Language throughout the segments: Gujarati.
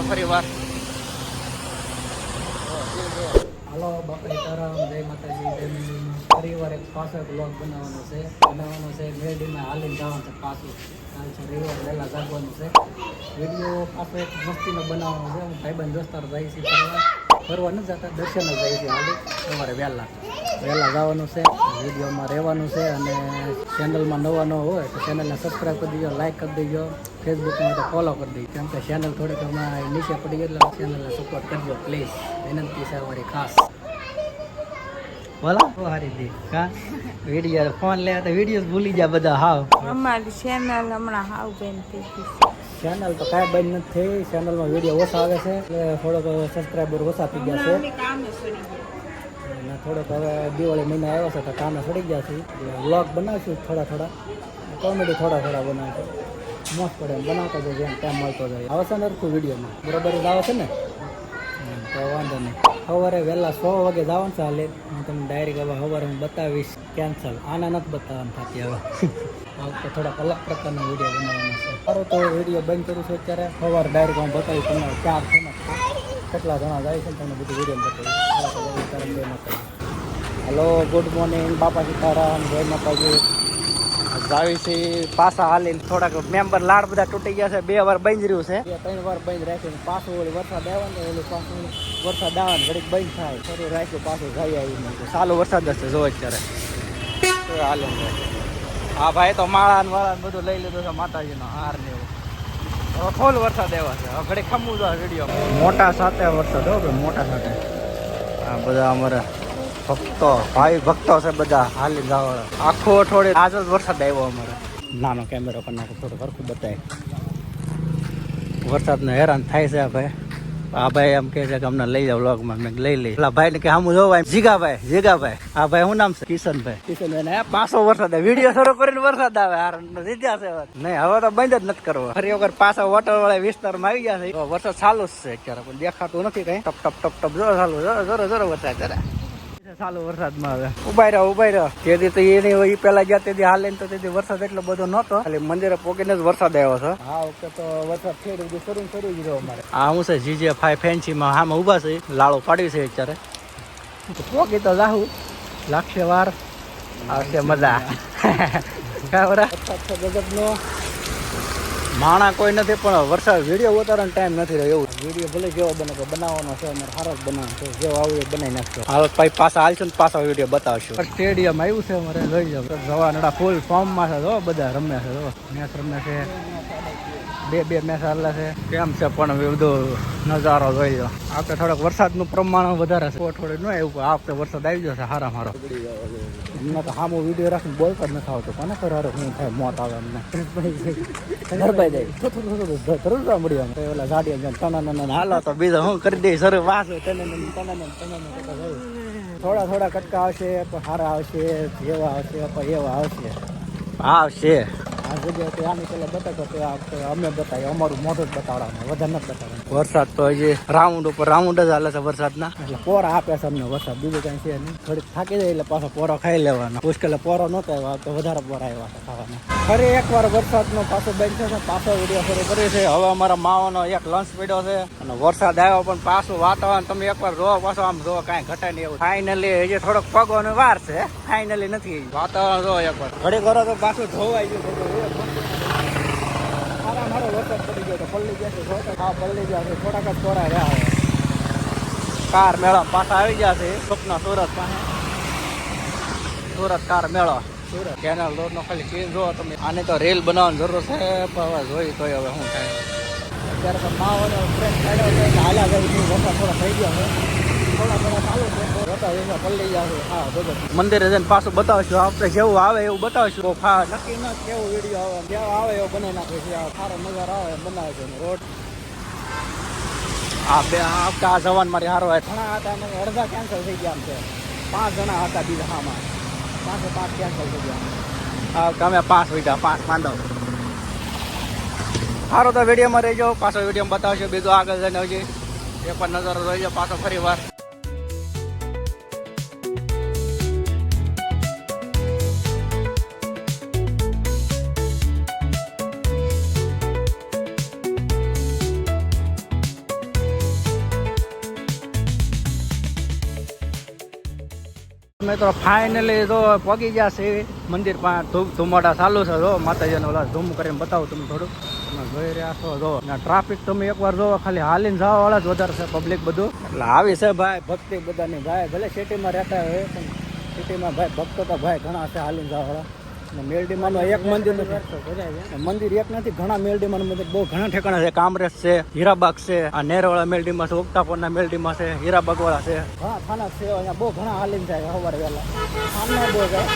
પાછો ફરી વાર. હાલો બાપા સીતારામ જય માતાજી, જય મંદિરમાં ફરીવાર એક પાછો બ્લોગ બનાવવાનો છે. બનાવવાનો છે મેરડીમાં હાલીને જવાનું છે પાછું. કાલ છે રવિવાર, વહેલા જાગવાનું છે. વીડિયો પાછો એક મસ્તીનો બનાવવાનો છે. હું ભાઈબંધ દોસ્તાર જાય છે ફરવા. ફરવા નથી જતા દર્શન જ જાય છે હાલી. સવારે વહેલા. વહેલા જવાનું છે વિડીયોમાં રહેવાનું છે અને ચેનલમાં નવા ન હોય તો ચેનલને સબસ્ક્રાઈબ કરી દેજો લાઈક કરી દેજો ફેસબુકમાં તો ફોલો કરી દેજો. કેમ કે ચેનલ થોડીક હમણાં નીચે પડી ગયેલા એટલે ચેનલને સપોર્ટ કરજો પ્લીઝ વિનંતી છે અમારી ખાસ. બોલો. હારી દી કા વીડિયો ફોન લેવા તો વીડિયો ભૂલી જાય બધા હાવ. અમારી ચેનલ હમણાં હાવ બેન થઈ ગઈ ચેનલ તો કાંઈ બંધ નથી થઈ. ચેનલમાં વીડિયો ઓછા આવે છે. એટલે થોડોક સબસ્ક્રાઈબર ઓછા થઈ ગયા છે. અને થોડોક હવે દિવાળી મહિના આવ્યો છે તો કામે સડી ગયા છે. વ્લોગ બનાવશું થોડા થોડા. કોમેડી થોડા થોડા બનાવશું. મસ્ત પડે એમ બનાવતો જજો એમ ટાઈમ મળતો જાય. આવે છે ને અરખું વિડીયોમાં બરાબર જ આવે છે ને? તો વાંધો નહીં. સવારે વહેલા સો વાગે જવાનું છે હાલે. હું તમને ડાયરેક્ટ હવે સવારે હું બતાવીશ. કેન્સલ આના નથી બતાવવાનું થતી હવે. આ વખતે થોડાક અલગ પ્રકારના વીડિયો બનાવવાનો છે. સારો તો વીડિયો બંધ કરું છું અત્યારે. સવાર ડાયરેક્ટ હું બતાવીશ તમને ચાર જણા કેટલા જણા જાય છે તમને બધું વીડિયો બતાવીશ. હેલો ગુડ મોર્નિંગ બાપા સીતારામ જય માતાજી. જાવી છે પાછા હાલીને થોડાક મેમ્બર લાડ બધા તૂટી ગયા છે. બે વાર બંધ રહ્યું છે. બે ત્રણ વાર બંધ રાખ્યું પાછું ઓલી વરસાદ આવ્યો ને ઓલું પાછું વરસાદ આવે ઘડીક બંધ થાય. ફરી રાખ્યું પાછું જઈ આવીને સાલો વરસાદ હશે જો અત્યારે. હાલે હા ભાઈ, તો માળા ને વાળા બધું લઈ લીધું છે, માતાજીનો હાર ને એવું. હવે વરસાદ આવ્યો છે. ઘડીક ખમવું જો વીડિયો મોટા સાથે વરસાદ, હો ભાઈ, મોટા સાથે. આ બધા અમારા ભક્તો ભાઈ ભક્તો છે બધા, હાલી જવાળા આખું અઠવાડિયે આજ જ વરસાદ આવ્યો અમારે. નાનો કેમેરો પણ નાખો, થોડું સરખું બતાય. વરસાદને હેરાન થાય છે ભાઈ. આ ભાઈ એમ કે છે કે અમને લઈ જાવ વ્લોગમાં મેં. લઈ લઈ પેલા ભાઈ ને કે આમ જોવાય જીગાભાઈ જીગાભાઈ. આ ભાઈ શું નામ છે? કિશનભાઈ. કિશનભાઈ ને પાછો વરસાદ આવે. વીડિયો શરૂ કરીને વરસાદ આવે. હાર જીત્યા છે નહીં, હવે તો બંધ જ નથી કરવો. ફરી વગર પાછા વોટર વાળા વિસ્તારમાં આવી ગયા છે. વરસાદ ચાલુ જ છે અત્યારે પણ દેખાતું નથી કઈ. ટપ ટપ ટપ ટપ, જોરો ચાલુ, જોરો જોરો જોરો વરસાદ જરા ચાલુ વરસાદમાં હવે. ઉભાઈ રહ્યો ઉભાઈ રહ્યો તેથી તો એની એ પેલા ગયા તેથી હાલે તો તેથી વરસાદ એટલો બધો નહોતો. એટલે મંદિરે પોકીને જ વરસાદ આવ્યો છે. હા ઓકે તો વરસાદ ફેર શરૂ શરૂ જ રહ્યો અમારે. આ હું છે જીજે ફાઈ ફેન્સીમાં હામાં ઊભા છે લાળો પાડવી છે અત્યારે. પોકી તો જાહું. લાગશે વાર આવશે મજા. ખબર ગજબનો માણા કોઈ નથી પણ વરસાદ વીડિયો ઉતારવાનો ટાઈમ નથી રહ્યો એવું. વીડિયો ભલે જેવો બને તો બનાવવાનો છે, અમારે સારો જ બનાવવાનો છે. જેવો આવું એ બનાવી નાખશો હાલ, ભાઈ, પાછા હાલશું ને પાછા વીડિયો બતાવશું. સ્ટેડિયમ આવ્યું છે અમારે, લઈ જાવ જવા નડા ફૂલ ફોર્મમાં છે બધા રમ્યા છે મેચ રમ્યા છે. બે બે મેચ હાલે છે. કેમ છે પણ બધો નજારો જોઈ લો. આપણે થોડોક વરસાદનું પ્રમાણ વધારે છે. થોડું ન એવું આ વખતે વરસાદ આવી જશે હારા મારો. અમને તો સામો વીડિયો રાખીને બોલ પણ નથી આવતો. કોને ખરો હારે હું થાય મોત આવે એમને ગરબાઈ જાય. તરત મળ્યું આમ. તો ઓલા ગાડી જાય હાલો તો બીજો હું કરી દઈશ. સર વાસ થોડા થોડા કટકા આવશે સારા આવશે જેવા આવશે એવા આવશે. આવશે. આ જગ્યાએ તો આની પેલા બતાવતો તો અમે બતાવીએ અમારું મોઢું જ બતાવવાનું વધારે નથી બતાવવાનું. વરસાદ તો હજી રાઉન્ડ ઉપર રાઉન્ડ જ હાલે છે વરસાદના. એટલે પોરા આપે છે અમને વરસાદ બીજું કઈ છે નહીં. થોડીક થાકી જાય એટલે પાછો પોરો ખાઈ લેવાનો. મુશ્કેલ પોરો નહોતો આવ્યો તો વધારે પોરા આવ્યા હતા ખાવાના. ફરી એકવાર વરસાદનો પાછો બેઠો છે પાછો વીડિયો શરૂ કર્યો છે હવે અમારા માવાનો એક લંચ પડ્યો છે અને વરસાદ આવ્યો પણ પાછું વાતાવરણ તમે એકવાર જોવો પાછો આમ જોવો કાંઈ ઘટે નહીં એવું. ફાઇનલી હજી થોડોક પગોનો વાર છે. ફાઇનલી નથી. વાતાવરણ જોવો એકવાર. ઘડી કરો તો પાછું ધોવાઈ ગયું વરસાદ ગયો તો પલ્લી ગયા છે હા ગયા છે થોડાક જ થોડા રહ્યા હવે કાર મેળા પાછા આવી ગયા છે. સ્વપ્ન સુરત પાસે. સુરત કાર મેળો. સુરત. કેનાલ રોડ નો ખાલી સીન જોવો તમે. આને તો રેલ બનાવવાની જરૂર છે. હવે જોઈ તો હવે શું થાય. અત્યારે તો માવાનો ટ્રેન કાઢ્યો છે. હાલ્યા ગયું વરસાદ થોડા થઈ ગયા છે. મંદિરે જઈને પાછું બતાવશું. આપણે જેવું આવે એવું બતાવશું. ફા નક્કી ન કેવું વીડિયો આવે જેવો આવે એવો બનાવી નાખે છે સારો નજારો આવે બનાવે છે રોડ. આ બે આ જવાન મારી હારો ઘણા હતા અને અડધા કેન્સલ થઈ ગયા છે. પાંચ જણા હતા બીજા હામાં. પાંચે પાંચ કેન્સલ થઈ ગયા હા તમે પાંચ વીઘા પાંચ માંડો સારો તો વિડીયોમાં રહેજો પાછો વિડીયોમાં બતાવશો બીજું આગળ જઈને હજી એ પણ નજારો જોઈજો પાછો ફરી વાર. મિત્રો ફાઇનલી તો પગી ગયા છે મંદિર પાસે ધૂપ ધુમાડા ચાલુ છે, જો માતાજીને ઓલા ધૂમ કરીને બતાવું તમે થોડું તમે જોઈ રહ્યા છો, જો. ટ્રાફિક તમે એકવાર જોવો, ખાલી હાલીને જવા વાળા જ વધારે છે પબ્લિક બધું. એટલે આવી છે ભાઈ, ભક્તિ બધાની. ભાઈ, ભલે સિટીમાં રહેતા હોય, પણ સિટીમાં ભાઈ ભક્તો તો ભાઈ ઘણા છે, હાલીને જવા વાળા મેલડીમાંનો એક મંદિર નથી. મંદિર એક નથી ઘણા મેલડીમાં મંદિર. બહુ ઘણા ઠેકાણા છે. કામરેજ છે હીરાબાગ છે આ નેરવાળા મેલડીમાં છે ઉગતાપોરના મેલડીમાં છે હીરાબાગ વાળા છે. ઘણા થાના છે અહીંયા બહુ ઘણા હાલીને જાય સવારે વહેલા. આમને બહુ જાય.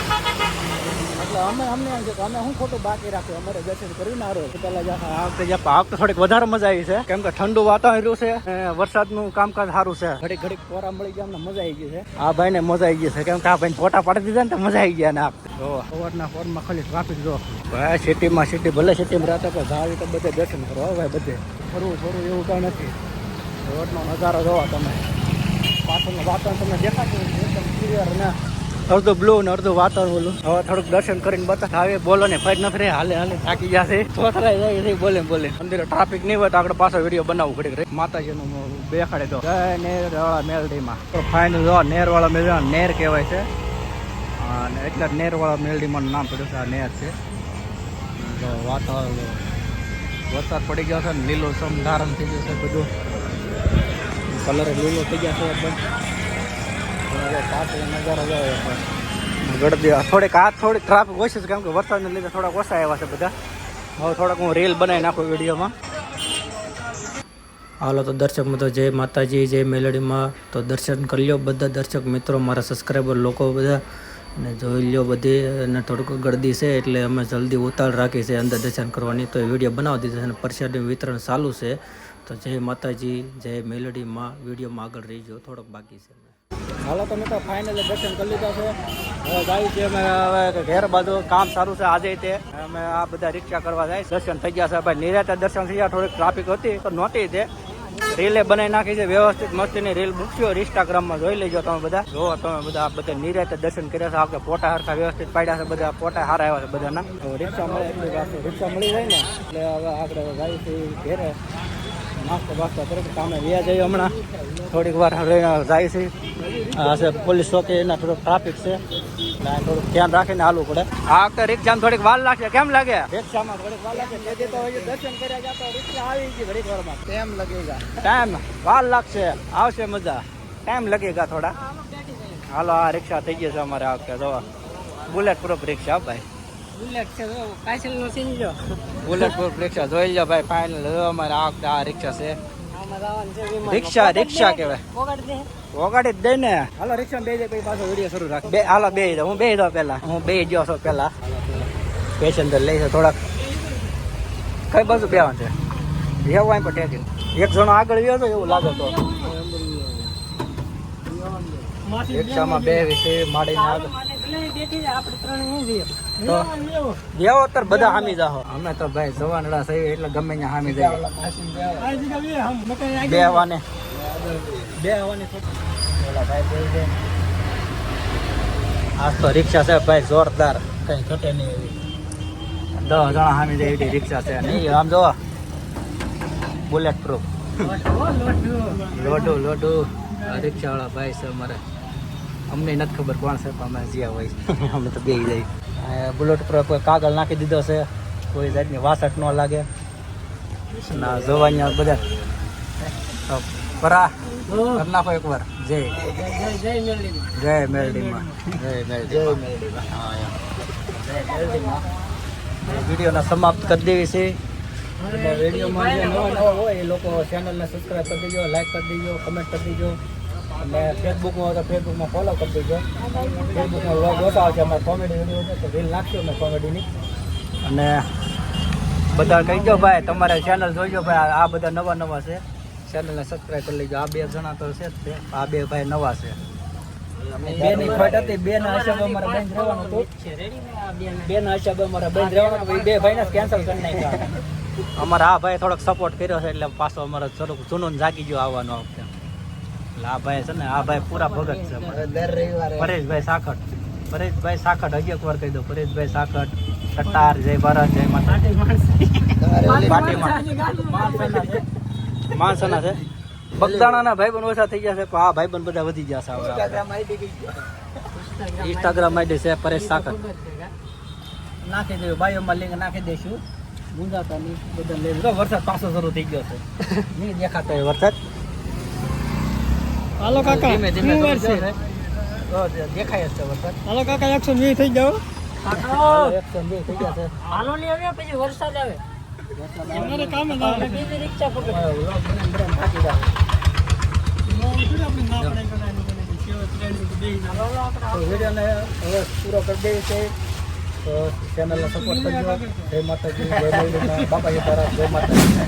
એટલે અમે અમને એમ છે કે અમે શું ખોટું બાકી રાખ્યું? અમારે દર્શન કર્યું ના રહ્યો પેલા આ વખતે થોડીક વધારે મજા આવી છે. કેમ કે ઠંડુ વાતાવરણ છે વરસાદનું કામકાજ સારું છે. ઘડીક ઘડીક પોરા મળી ગયા અમને મજા આવી ગઈ છે. આ ભાઈને મજા આવી ગઈ છે. કેમ કે આ ભાઈને ફોટા પાડી દીધા ને મજા આવી ગયા ને આ. જો, સવારના ફોનમાં ખાલી ટ્રાફિક જો. ભાઈ, સિટીમાં સિટી, ભલે સિટીમાં રહેતા પણ તો બધે દર્શન કરો ભાઈ બધે. ફરવું ફરવું એવું કાંઈ નથી. રોડનો નજારો જોવા તમે. પાછળનું વાતાવરણ તમને દેખાતું એકદમ અડધું બ્લુ ને અડધું વાતાવરણ ઓલું. હવે થોડુંક દર્શન કરીને બતા હવે, બોલો ને ફરી નથી હાલે હાલે, થાકી થોથરાઈ જાય છે, બોલે બોલે. અંદર ટ્રાફિક નહીં હોય તો આગળ પાછો વીડિયો બનાવવું ઘડીક રહી માતાજીનું બેખાડે તો. જય નેર વાળા મેલડીમાં ફાઇનલ જો નેર વાળા મેલડી નેર કહેવાય છે. અને એટલે નેરવાળા મેલડીમાં નામ પડ્યું છે, આ નેર છે. તો વાતાવરણ વરસાદ પડી ગયો છે ને લીલો સમ ધારણ થઈ ગયું છે બધું. કલર લીલો થઈ ગયા છે એકદમ. ગળદી થોડીક, આ થોડીક ટ્રાફિક ઓછી છે, કેમ કે વરસાદને લીધે થોડાક ઓછા આવ્યા છે બધા. હવે થોડાક હું રીલ બનાવી નાખું વિડીયોમાં. હાલો તો દર્શક મિત્રો, જય માતાજી, જય મેલડીમાં. તો દર્શન કરી લ્યો બધા દર્શક મિત્રો, મારા સબસ્ક્રાઈબર લોકો બધા. અને જોઈ લ્યો બધી અને થોડુંક ગળદી છે એટલે અમે જલ્દી ઉતાળ રાખી છે અંદર દર્શન કરવાની. તો એ વીડિયો બનાવી દીધો છે અને પ્રસાદનું વિતરણ ચાલુ છે. તો જય માતાજી, જય મેલડીમાં વિડીયોમાં આગળ રહીજો. થોડોક બાકી છે. હાલો, તો મિત્રો ફાઇનલી દર્શન કરી લીધા છે. હવે જાય છે અમે, હવે ઘેર બાજુ કામ સારું છે આજે તે. અમે આ બધા રિક્ષા કરવા જાય દર્શન થઈ ગયા છે. ભાઈ, નિરાતે દર્શન થઈ ગયા, થોડીક ટ્રાફિક હતી, તો નહોતી તે. રીલે બનાવી નાખી છે, વ્યવસ્થિત મસ્તીની રીલ મૂકશો ઇન્સ્ટાગ્રામમાં જોઈ લેજો તમે બધા. જો તમે બધા બધા નિરાતે દર્શન કર્યા છે, આપણે ફોટા હરખા વ્યવસ્થિત પાડ્યા છે, બધા ફોટા સારા આવ્યા છે બધાના. રિક્ષા મળે એટલી રિક્ષા મળી જાય ને, એટલે હવે આપણે છે ઘેરે નાસ્તો બાસ્તો કરે કામે વ્યા જઈએ હમણાં. થોડીક વાર જાય છે. આ છે પોલીસ ચોકી, એના થોડોક ટ્રાફિક છે. થોડુંક ધ્યાન રાખીને હાલવું પડે. આ વખતે રિક્ષામાં થોડીક વાર લાગશે. કેમ લાગે? રિક્ષામાં થોડીક વાર લાગે. તેથી તો હજી દર્શન કર્યા ગયા રિક્ષા આવી ગઈ ઘડીક વારમાં. ટાઈમ લગેગા ટાઈમ વાર લાગશે. આવશે મજા. ટાઈમ લગેગા થોડા. હાલો આ રિક્ષા થઈ ગઈ છે અમારે આ વખતે. જોવા. બુલેટ પ્રૂફ રિક્ષા ભાઈ. બુલેટ છે પાછળનો સીન જો. બુલેટ પ્રૂફ રિક્ષા. જોઈ લો ભાઈ ફાઇનલ અમારે આ વખતે આ રિક્ષા છે. રિક્ષા રિક્ષા કહેવાય. વગાડી દે. ને. હાલો રિક્ષા બે જાય પછી પાછો વીડિયો શરૂ રાખ બે હાલો બે હું બે જાઉં પેલા હું બે ગયો છો પેલા પેસેન્જર લઈ છે થોડાક. કઈ બાજુ બેવાનું છે? એવું અહીં પણ ટેકી એક જણો આગળ ગયો તો એવું લાગે તો. રિક્ષામાં બે વિશે માડીને આગળ. જેવો અત્યારે બધા હામી જાહો. અમે તો ભાઈ જવાનડા એટલે ગમે ત્યાં હામી જાય. બે હવાને બે હવાની ઓલા ભાઈ બોલ દે આજ તો રિક્ષા છે ભાઈ જોરદાર. કઈ ઘટે નહીં એવી. દસ જણા હામી જાય એવી રિક્ષા છે. નહીં આમ જો બુલેટ પ્રૂફ લોડુ લોટુ રિક્ષા વાળા ભાઈ છે અમારે. અમને નથી ખબર કોણ છે, પણ અમે જ્યાં હોય અમે તો બે જાય બુલેટ કોઈ કાગળ નાખી દીધો છે, કોઈ જાતની વાસટ ન લાગે. ના જોવાની બધા. પરા નાખો એકવાર. જય. જય મેલડીમાં જય મેલડી જય મેલડીમાં જય મેલડીમાં વિડીયોને સમાપ્ત કરી દેવી છે. વિડીયોમાં જે નવો નવો હોય એ લોકો ચેનલને સબસ્ક્રાઈબ કરી દેજો લાઈક કરી દેજો કમેન્ટ કરી દેજો. અને ફેસબુકમાં હોય તો ફેસબુકમાં ફોલો કરી દેજો. ફેસબુકમાં વ્લોગ ઓછા છે અમારે કોમેડી વીડિયો છે તો રીલ નાખજો મેં કોમેડીની અને બધા કહી દો ભાઈ તમારે ચેનલ જોઈજો ભાઈ આ- બધા નવા નવા છે. ચેનલને સબસ્ક્રાઈબ કરી લેજો. આ બે જણા તો છે જ આ બે ભાઈ નવા છે. બે ની ફટ હતી બે ના હિસાબે અમારે બંધ રહેવાનું હતું. બે ના હિસાબે અમારે બંધ રહેવાનું બે ભાઈને કેન્સલ કરી નાખ્યા. અમારા આ ભાઈ થોડોક સપોર્ટ કર્યો છે એટલે પાછો અમારે થોડુંક જૂનું જાગી ગયો આવવાનો વખતે. આ ભાઈ છે ને આ ભાઈ પૂરા ભગત છે પરેશભાઈ સાખટ પરેશભાઈ સાખટ હજી એક વાર કહી દો. પરેશભાઈ સાખટ ટટ્ટાર જય ભારત જય માતા. પાટીમાં માણસના છે. બગદાણાના ભાઈ પણ ઓછા થઈ ગયા છે પણ આ ભાઈ પણ બધા વધી ગયા છે. ઇન્સ્ટાગ્રામ આઈડી છે? પરેશ સાખટ? નાખી દેવું બાયોમાં લિંક નાખી દઈશું ગુંજાતા નહીં બધા લઈ વરસાદ પાછો શરૂ થઈ ગયો છે. નહીં દેખાતો. હોય વરસાદ? હાલો કાકા ધીમે ધીમે છે? દેખાય છે વરસાદ હાલો કાકા એકસો વીસ થઈ જાઓ એકસો બે થઈ ગયા છે. હાલો નહીં આવે પછી વરસાદ આવે. અમારે કામ જ આવે. બીજી રિક્ષા પકડ. પૂરો કરી દઈએ છે તો ચેનલને સપોર્ટ કરજો. જય માતાજી જય બાપા જય તારા જય માતાજી.